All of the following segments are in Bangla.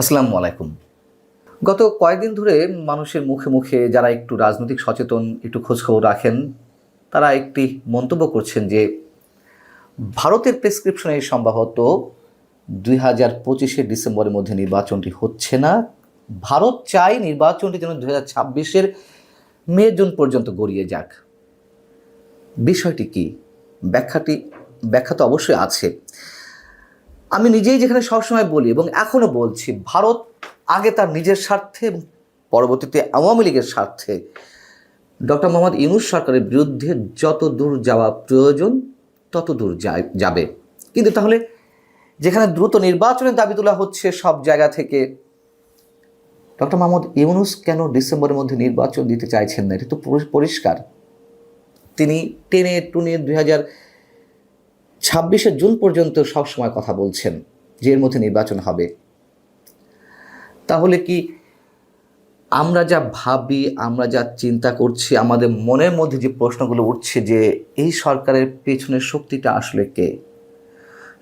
আসসালামু আলাইকুম। গত কয়েকদিন ধরে মানুষের মুখে মুখে যারা একটু রাজনৈতিক সচেতন, একটু খোঁজখবর রাখেন, তারা একটি মন্তব্য করছেন যে, ভারতের প্রেসক্রিপশনে সম্ভবত দুই হাজার পঁচিশের ডিসেম্বরের মধ্যে নির্বাচনটি হচ্ছে না। ভারত চায় নির্বাচনটি যেন দু হাজার ছাব্বিশের মে, জুন পর্যন্ত গড়িয়ে যাক। বিষয়টি কি? ব্যাখ্যাটি, ব্যাখ্যা তো অবশ্যই আছে। আমি নিজেই যেখানে সবসময় বলি এবং এখনও বলছি, ভারত আগে তার নিজের স্বার্থে পরবর্তীতে আওয়ামী লীগের স্বার্থে ডক্টর মোহাম্মদ ইউনুস সরকারের বিরুদ্ধে যত দূর যাওয়া প্রয়োজন, তত দূর যাবে। কিন্তু তাহলে যেখানে দ্রুত নির্বাচনের দাবি তোলা হচ্ছে সব জায়গা থেকে, ডক্টর মোহাম্মদ ইউনুস কেন ডিসেম্বরের মধ্যে নির্বাচন দিতে চাইছেন না? এটা তো পরি- পরিষ্কার। তিনি টেনে টুনে দুই হাজার ছাব্বিশে জুন পর্যন্ত সবসময় কথা বলছেন যে এর মধ্যে নির্বাচন হবে। তাহলে কি আমরা যা ভাবি, আমরা যা চিন্তা করছি, আমাদের মনের মধ্যে যে প্রশ্নগুলো উঠছে যে এই সরকারের পেছনের শক্তিটা আসলে কে?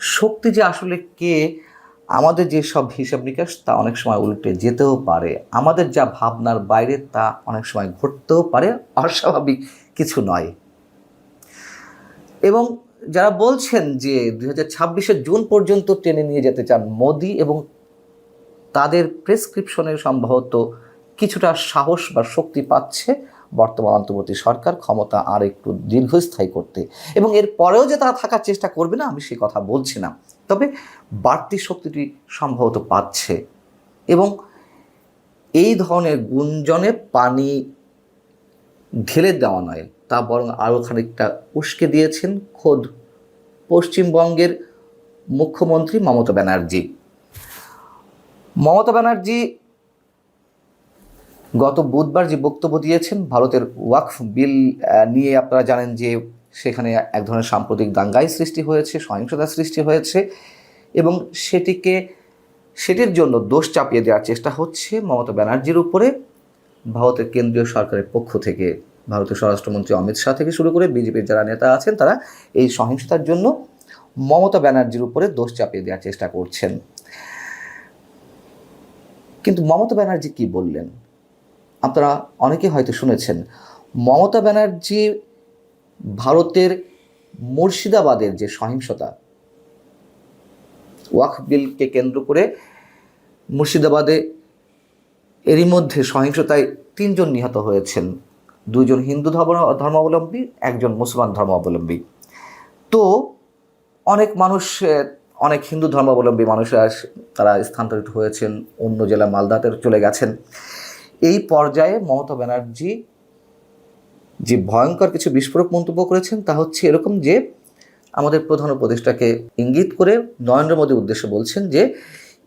শক্তি যে আসলে কে, আমাদের যে সব হিসাব নিকাশ তা অনেক সময় উল্টে যেতেও পারে। আমাদের যা ভাবনার বাইরে তা অনেক সময় ঘটতেও পারে, অস্বাভাবিক কিছু নয়। এবং যারা বলছেন যে দুই হাজার ছাব্বিশের জুন পর্যন্ত টেনে নিয়ে যেতে চান মোদি এবং তাদের প্রেসক্রিপশনে সম্ভবত কিছুটা সাহস বা শক্তি পাচ্ছে বর্তমান অন্তর্বর্তী সরকার, ক্ষমতা আর একটু দীর্ঘস্থায়ী করতে। এবং এর পরেও যে তারা থাকার চেষ্টা করবে না, আমি সে কথা বলছি না। তবে বাড়তি শক্তিটি সম্ভবত পাচ্ছে। এবং এই ধরনের গুঞ্জনে পানি ঢেলে দেওয়া নয়। তা বরং আরও খানিকটা উস্কে দিয়েছেন খোদ পশ্চিমবঙ্গের মুখ্যমন্ত্রী মমতা ব্যানার্জি। মমতা ব্যানার্জি গত বুধবার যে বক্তব্য দিয়েছেন, ভারতের ওয়াকফ বিল নিয়ে আপনারা জানেন যে সেখানে এক ধরনের সাম্প্রতিক দাঙ্গাই সৃষ্টি হয়েছে সহিংসতা সৃষ্টি হয়েছে এবং সেটিকে, সেটির জন্য দোষ চাপিয়ে দেওয়ার চেষ্টা হচ্ছে মমতা ব্যানার্জির উপরে ভারতের কেন্দ্রীয় সরকারের পক্ষ থেকে। ভারতের স্বরাষ্ট্রমন্ত্রী অমিত শাহ থেকে শুরু করে বিজেপির যারা নেতা আছেন, তারা এই সহিংসতার জন্য মমতা ব্যানার্জির উপরে দোষ চাপিয়ে দেওয়ার চেষ্টা করছেন। কিন্তু মমতা ব্যানার্জি কি বললেন? আপনারা অনেকে হয়তো শুনেছেন, মমতা ব্যানার্জি ভারতের মুর্শিদাবাদের যে সহিংসতা ওয়াকফ বিলকে কেন্দ্র করে মুর্শিদাবাদে এরই মধ্যে সহিংসতায় তিনজন নিহত হয়েছেন। দুজন হিন্দু ধর্ম, ধর্মাবলম্বী, একজন মুসলমান ধর্মাবলম্বী। তো অনেক মানুষ অনেক হিন্দু ধর্মাবলম্বী মানুষরা তারা স্থানান্তরিত হয়েছেন, অন্য জেলা মালদাতে চলে গেছেন। এই পর্যায়ে মমতা ব্যানার্জি যে ভয়ঙ্কর কিছু বিস্ফোরক মন্তব্য করেছেন, তা হচ্ছে এরকম যে আমাদের প্রধান উপদেষ্টাকে ইঙ্গিত করে নরেন্দ্র মোদীর উদ্দেশ্যে বলছেন যে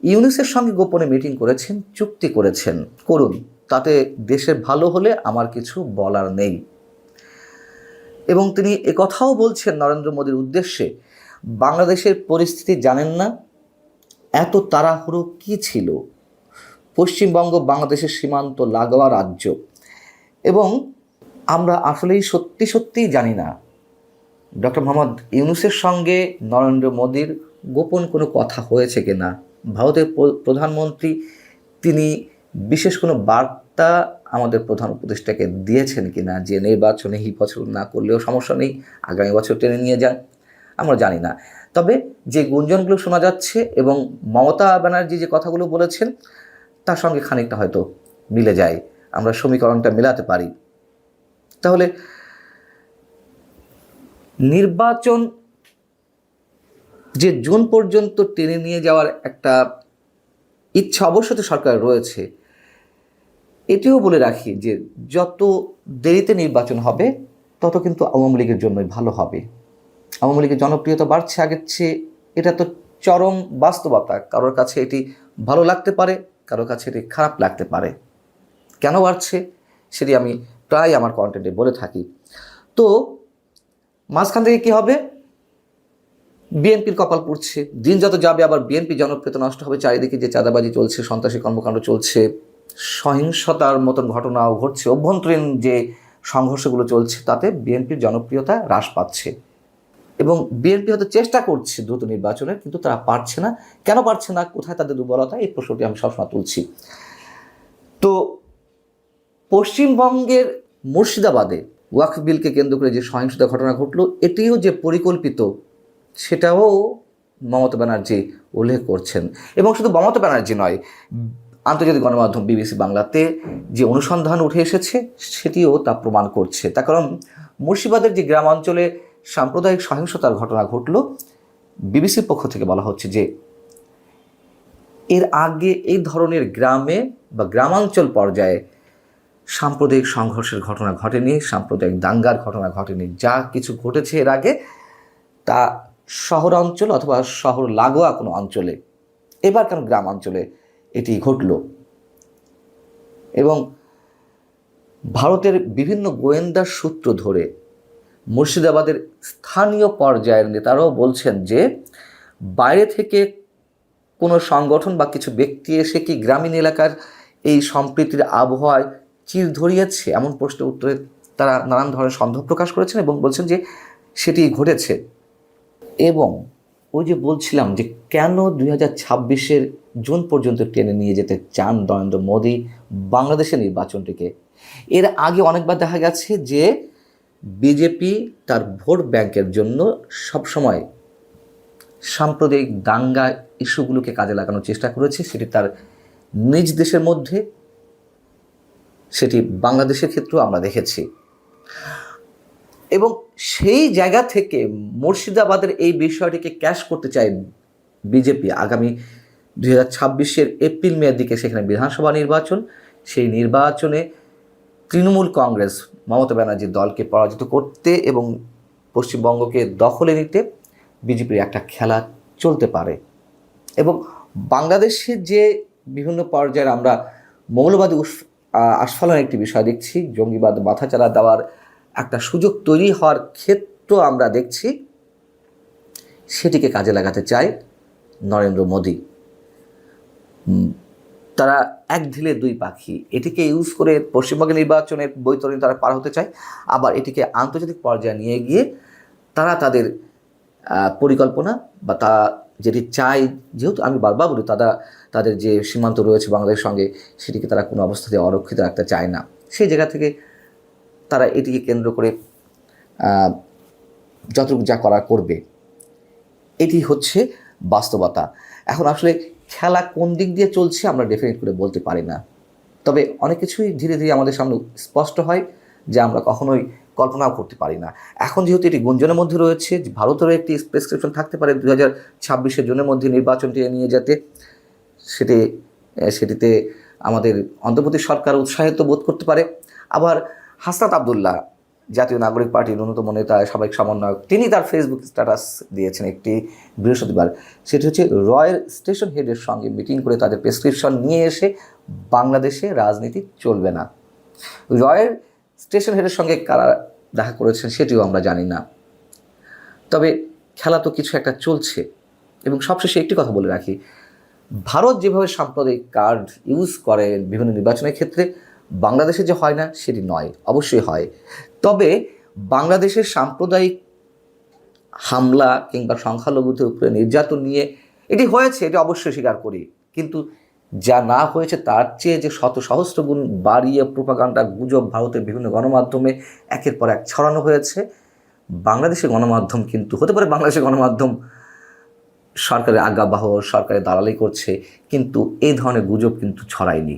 ইউনিসের সঙ্গে গোপনে মিটিং করেছেন, চুক্তি করেছেন। করুন। তাতে দেশের ভালো হলে আমার কিছু বলার নেই। এবং তিনি একথাও বলছেন নরেন্দ্র মোদীর উদ্দেশ্যে, বাংলাদেশের পরিস্থিতি জানেন না, এত তাড়াহুড়ো কি ছিল? পশ্চিমবঙ্গ বাংলাদেশের সীমান্ত লাগোয়া রাজ্য। এবং আমরা আসলেই সত্যি সত্যিই জানি না। ডক্টর মোহাম্মদ ইউনুসের সঙ্গে নরেন্দ্র মোদীর গোপন কোনো কথা হয়েছে কিনা? ভারতের প্রধানমন্ত্রী তিনি বিশেষ কোনো বার্তা আমাদের প্রধান উপদেষ্টাকে দিয়েছেন কিনা যে নির্বাচনে এই বছর না করলেও সমস্যা নেই, আগামী বছর টেনে নিয়ে যান, আমরা জানি না। তবে যে গুঞ্জনগুলো শোনা যাচ্ছে এবং মমতা ব্যানার্জি যে কথাগুলো বলেছেন, তার সঙ্গে খানিকটা হয়তো মিলে যায়, আমরা সমীকরণটা মেলাতে পারি। তাহলে নির্বাচন যে জুন পর্যন্ত টেনে নিয়ে যাওয়ার একটা ইচ্ছা অবশ্য তো সরকারের রয়েছে এটিও বলে রাখি যে যত দেরিতে নির্বাচন হবে, তত কিন্তু আওয়ামী লীগের জন্যই ভালো হবে। আওয়ামী লীগের জনপ্রিয়তা বাড়ছে, আগের চেয়ে এটা তো চরম বাস্তবতা। কারোর কাছে এটি ভালো লাগতে পারে, কারোর কাছে এটি খারাপ লাগতে পারে। কেন বাড়ছে, সেটি আমি প্রায় আমার কন্টেন্টে বলে থাকি। তো, মাঝখান থেকে কী হবে? বিএনপির কপাল পুড়ছে দিন যত যাবে, আবার বিএনপি জনপ্রিয়তা নষ্ট হবে, চারিদিকে যে চাঁদাবাজি চলছে, সন্ত্রাসী কর্মকাণ্ড চলছে। সহিংসতার মতন ঘটনাও ঘটছে। অভ্যন্তরীণ যে সংঘর্ষগুলো চলছে, তাতে বিএনপির জনপ্রিয়তা হ্রাস পাচ্ছে। এবং বিএনপি হয়তো চেষ্টা করছে দ্রুত নির্বাচনের, কিন্তু তারা পারছে না। কেন পারছে না? কোথায় তাদের দুর্বলতা? এই প্রশ্নটি আমি সবসময় তুলছি। তো পশ্চিমবঙ্গের মুর্শিদাবাদে ওয়াকফ বিলকে কেন্দ্র করে যে সহিংসতা ঘটনা ঘটলো, এটিও যে পরিকল্পিত, সেটাও মমতা ব্যানার্জি উল্লেখ করছেন। এবং শুধু মমতা ব্যানার্জি নয় আন্তর্জাতিক গণমাধ্যম বিবিসি বাংলাতে যে অনুসন্ধান উঠে এসেছে, সেটিও তা প্রমাণ করছে। তার কারণ, মুর্শিদাবাদের যে গ্রামাঞ্চলে সাম্প্রদায়িক সহিংসতার ঘটনা ঘটল, বিবিসির পক্ষ থেকে বলা হচ্ছে যে, এর আগে এই ধরনের গ্রামে বা গ্রামাঞ্চল পর্যায়ে সাম্প্রদায়িক সংঘর্ষের ঘটনা ঘটেনি, সাম্প্রদায়িক দাঙ্গার ঘটনা ঘটেনি। যা কিছু ঘটেছে এর আগে, তা শহর অঞ্চল অথবা শহর লাগোয়া কোনো অঞ্চলে, এবার কেন গ্রাম অঞ্চলে এটি ঘটল। এবং ভারতের বিভিন্ন গোয়েন্দা সূত্র ধরে মুর্শিদাবাদের স্থানীয় পর্যায়ের নেতারাও বলছেন যে, বাইরে থেকে কোনো সংগঠন বা কিছু ব্যক্তি এসে কি গ্রামীণ এলাকার এই সম্প্রীতির আবহাওয়ায় চির ধরিয়েছে? এমন প্রশ্নের উত্তরে তারা নানান ধরনের সন্দেহ প্রকাশ করেছেন এবং বলছেন যে, সেটি ঘটেছে। এবং ওই যে বলছিলাম যে কেন দুই হাজার ছাব্বিশের জুন পর্যন্ত টেনে নিয়ে যেতে চান নরেন্দ্র মোদী বাংলাদেশের নির্বাচনটিকে? এর আগে অনেকবার দেখা গেছে যে বিজেপি তার ভোট ব্যাংকের জন্য সবসময় সাম্প্রদায়িক দাঙ্গা ইস্যুগুলোকে কাজে লাগানোর চেষ্টা করেছে। সেটি তার নিজ দেশের মধ্যে, সেটি বাংলাদেশের ক্ষেত্রেও আমরা দেখেছি। এবং সেই জায়গা থেকে মুর্শিদাবাদের এই বিষয়টিকে ক্যাশ করতে চায় বিজেপি। আগামী দুই হাজার ছাব্বিশের এপ্রিল মেয়ের দিকে সেখানে বিধানসভা নির্বাচন। সেই নির্বাচনে তৃণমূল কংগ্রেস মমতা ব্যানার্জির দলকে পরাজিত করতে এবং পশ্চিমবঙ্গকে দখলে নিতে বিজেপির একটা খেলা চলতে পারে। এবং বাংলাদেশে যে বিভিন্ন পর্যায়ে আমরা মৌলবাদী আস্ফালনের একটি বিষয় দেখছি, জঙ্গিবাদ মাথাচাড়া দেওয়ার একটা সুযোগ তৈরি হওয়ার ক্ষেত্র আমরা দেখছি। সেটিকে কাজে লাগাতে চায় নরেন্দ্র মোদী। তারা এক ঢিলে দুই পাখি। এটিকে ইউজ করে পশ্চিমবঙ্গের নির্বাচনের বৈতরণী তারা পার হতে চায়। আবার এটিকে আন্তর্জাতিক পর্যায়ে নিয়ে গিয়ে তারা তাদের পরিকল্পনা বা তা যেটি চাই যেহেতু আমি বারবার বলি, তারা, তাদের যে সীমান্ত রয়েছে বাংলাদেশের সঙ্গে, সেটিকে তারা কোনো অবস্থাতে অরক্ষিত রাখতে চায় না। সেই জায়গা থেকে তারা এটিকে কেন্দ্র করে যতটুকু যা করা করবে, এটি হচ্ছে বাস্তবতা। এখন আসলে খেলা কোন দিক দিয়ে চলছে আমরা ডেফিনেট করে বলতে পারি না। তবে অনেক কিছুই ধীরে ধীরে আমাদের সামনে স্পষ্ট হয় যে আমরা কখনোই কল্পনাও করতে পারি না। এখন যেহেতু এটি গুঞ্জনের মধ্যে রয়েছে ভারতেরও একটি প্রেসক্রিপশন থাকতে পারে দু হাজার ছাব্বিশের জুনের মধ্যে নির্বাচনটি নিয়ে যেতে, সেটি, সেটিতে আমাদের অন্তর্বর্তী সরকার উৎসাহিত বোধ করতে পারে। আবার হাসনাত আবদুল্লাহ জাতীয় নাগরিক পার্টির ন্যূনতম নেতা, সাবেক সমন্বয়ক, তিনি তার ফেসবুক স্ট্যাটাস দিয়েছেন একটি বৃহস্পতিবার। সেটি হচ্ছে রয়্যাল স্টেশন হেডের সঙ্গে মিটিং করে তাদের প্রেসক্রিপশন নিয়ে এসে বাংলাদেশে রাজনীতি চলবে না। রয়্যাল স্টেশন হেডের সঙ্গে কারা দেখা করেছেন সেটিও আমরা জানি না। তবে খেলা তো কিছু একটা চলছে। এবং সবশেষে একটি কথা বলে রাখি, ভারত যেভাবে সাম্প্রদায়িক কার্ড ইউজ করে বিভিন্ন নির্বাচনের ক্ষেত্রে বাংলাদেশে যে হয় না, সেটি নয়, অবশ্যই হয়। তবে বাংলাদেশের সাম্প্রদায়িক হামলা কিংবা সংখ্যালঘুদের উপরে নির্যাতন নিয়ে এটি হয়েছে, এটি অবশ্যই স্বীকার করি। কিন্তু যা না হয়েছে, তার চেয়ে যে শত সহস্র গুণ বাড়িয়ে প্রোপাগান্ডা গুজব ভারতের বিভিন্ন গণমাধ্যমে একের পর এক ছড়ানো হয়েছে। বাংলাদেশের গণমাধ্যম কিন্তু, হতে পারে বাংলাদেশের গণমাধ্যম সরকারের আজ্ঞাবাহ সরকারের দালালি করছে, কিন্তু এই ধরনের গুজব কিন্তু ছড়ায়নি।